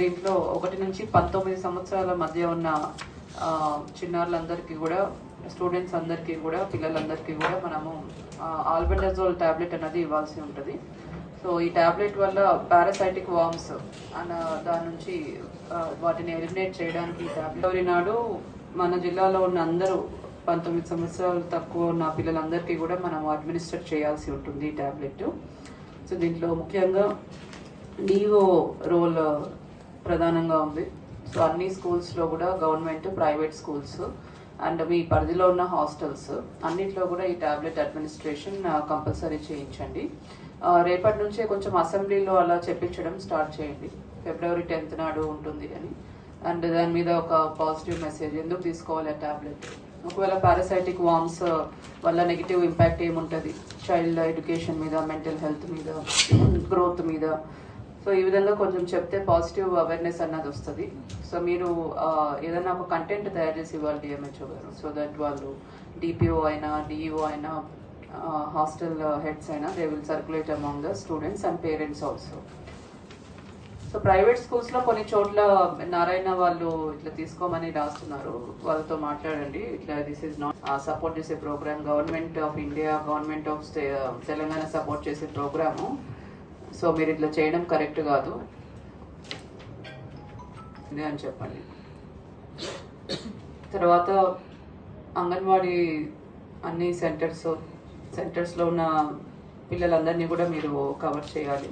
దీంట్లో ఒకటి నుంచి పంతొమ్మిది సంవత్సరాల మధ్య ఉన్న చిన్నారులందరికీ కూడా స్టూడెంట్స్ అందరికీ కూడా పిల్లలందరికీ కూడా మనము ఆల్బెండజోల్ టాబ్లెట్ అనేది ఇవ్వాల్సి ఉంటుంది. సో ఈ టాబ్లెట్ వల్ల పారాసైటిక్ వామ్స్ అన్న దాని నుంచి వాటిని ఎలిమినేట్ చేయడానికి ఈ ట్యాబ్లెట్ నాడు మన జిల్లాలో ఉన్న అందరూ పంతొమ్మిది సంవత్సరాలు తక్కువ ఉన్న పిల్లలందరికీ కూడా మనం అడ్మినిస్టర్ చేయాల్సి ఉంటుంది ఈ టాబ్లెట్ సో దీంట్లో ముఖ్యంగా డిఓ రోల్ ప్రధానంగా ఉంది. సో అన్ని స్కూల్స్లో కూడా గవర్నమెంట్ ప్రైవేట్ స్కూల్స్ అండ్ మీ పరిధిలో ఉన్న హాస్టల్స్ అన్నిట్లో కూడా ఈ టాబ్లెట్ అడ్మినిస్ట్రేషన్ కంపల్సరీ చేయించండి. రేపటి నుంచే కొంచెం అసెంబ్లీలో అలా చెప్పించడం స్టార్ట్ చేయండి. ఫిబ్రవరి టెన్త్ నాడు ఉంటుంది అని. అండ్ దాని మీద ఒక పాజిటివ్ మెసేజ్ ఎందుకు తీసుకోవాలి ఆ టాబ్లెట్? ఒకవేళ పారాసైటిక్ వామ్స్ వల్ల నెగిటివ్ ఇంపాక్ట్ ఏముంటుంది? చైల్డ్ ఎడ్యుకేషన్ మీద మెంటల్ హెల్త్ మీద గ్రోత్ మీద సో ఈ విధంగా కొంచెం చెప్తే పాజిటివ్ అవేర్నెస్ అన్నది వస్తుంది. సో మీరు ఏదైనా ఒక కంటెంట్ తయారు చేసి ఇవ్వాలి డిఎంహెచ్ఓ గారు. సో దట్ వాళ్ళు డిపిఓ అయినా డిఈఓ అయినా హాస్టల్ హెడ్స్ అయినా they will circulate among the students and parents also so private స్కూల్స్లో కొన్ని చోట్ల నారాయణ వాళ్ళు ఇట్లా తీసుకోమని రాస్తున్నారు. వాళ్ళతో మాట్లాడండి. ఇట్లా దిస్ ఈజ్ నాట్ సపోర్ట్ చేసే program government of India government of Telangana support చేసే ప్రోగ్రాము సో మీరు ఇట్లా చేయడం కరెక్ట్ కాదు. అని చెప్పండి. తర్వాత అంగన్వాడీ అన్ని సెంటర్స్ సెంటర్స్లో ఉన్న పిల్లలందరినీ కూడా మీరు కవర్ చేయాలి.